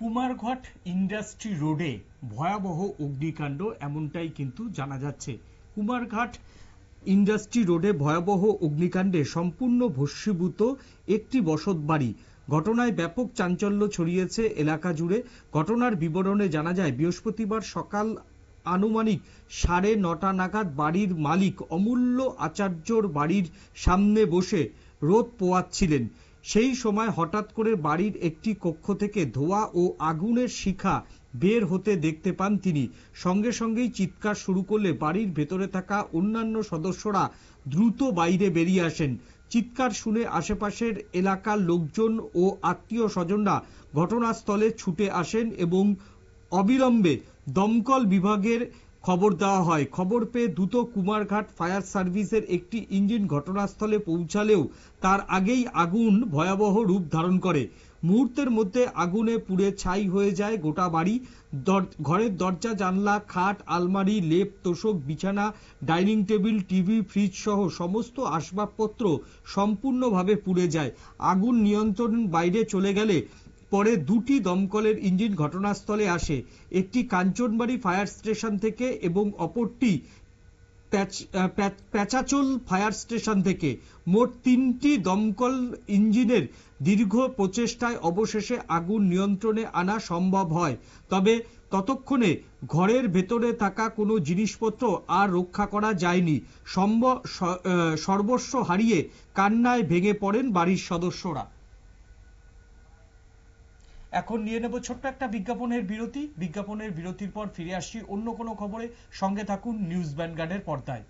কুমারঘট industry রোডে ভয়াবহ অগ্নিকাণ্ড, এমনটাই কিন্তু জানা যাচ্ছে। কুমারঘাট ইন্ডাস্ট্রি রোডে ভয়াবহ অগ্নিকাণ্ডে সম্পূর্ণ ভস্মীভূত একটি বসত বাড়ি। ঘটনায় ব্যাপক চাঞ্চল্য ছড়িয়েছে এলাকা জুড়ে। ঘটনার বিবরণে জানা যায়, বৃহস্পতিবার সকাল আনুমানিক সাড়ে নটা নাগাদ বাড়ির মালিক অমূল্য আচার্যর বাড়ির সামনে বসে রোদ পোয়াচ্ছিলেন। সেই সময় হঠাৎ করে বাড়ির একটি কক্ষ থেকে ধোঁয়া ও আগুনের শিখা বের হতে দেখতে পান তিনি। সঙ্গে সঙ্গেই চিৎকার শুরু করলে বাড়ির ভেতরে থাকা অন্যান্য সদস্যরা দ্রুত বাইরে বেরিয়ে আসেন। চিৎকার শুনে আশেপাশের এলাকার লোকজন ও আত্মীয় স্বজনরা ঘটনাস্থলে ছুটে আসেন এবং অবিলম্বে দমকল বিভাগের খবর দেওয়া হয়। খবর পেয়ে দ্রুত কুমারঘাট ফায়ার সার্ভিসের একটি ইঞ্জিন ঘটনাস্থলে পৌঁছালেও তার আগেই আগুন ভয়াবহ রূপ ধারণ করে। মুহূর্তের মধ্যে আগুনে পুড়ে ছাই হয়ে যায় গোটা বাড়ি। ঘরের দরজা, জানলা, খাট, আলমারি, লেপ, তোষক, বিছানা, ডাইনিং টেবিল, টিভি, ফ্রিজ সহ সমস্ত আসবাবপত্র সম্পূর্ণভাবে পুড়ে যায়। আগুন নিয়ন্ত্রণ বাইরে চলে গেলে পরে দুটি দমকলের ইঞ্জিন ঘটনাস্থলে আসে। একটি কাঞ্চনবাড়ি ফায়ার স্টেশন থেকে এবং অপরটি প্যাচাচোল ফায়ার স্টেশন থেকে। মোট তিনটি দমকল ইঞ্জিনের দীর্ঘ প্রচেষ্টায় অবশেষে আগুন নিয়ন্ত্রণে আনা সম্ভব হয়। তবে ততক্ষণে ঘরের ভেতরে থাকা কোনো জিনিসপত্র আর রক্ষা করা যায়নি। সর্বস্ব হারিয়ে কান্নায় ভেঙে পড়েন বাড়ির সদস্যরা। এখন নিয়ে নেব ছোট্ট একটা বিজ্ঞাপনের বিরতি। বিজ্ঞাপনের বিরতির পর ফিরে আসছি অন্য কোনো খবরে। সঙ্গে থাকুন নিউজ ভ্যানগার্ডের পর্দায়।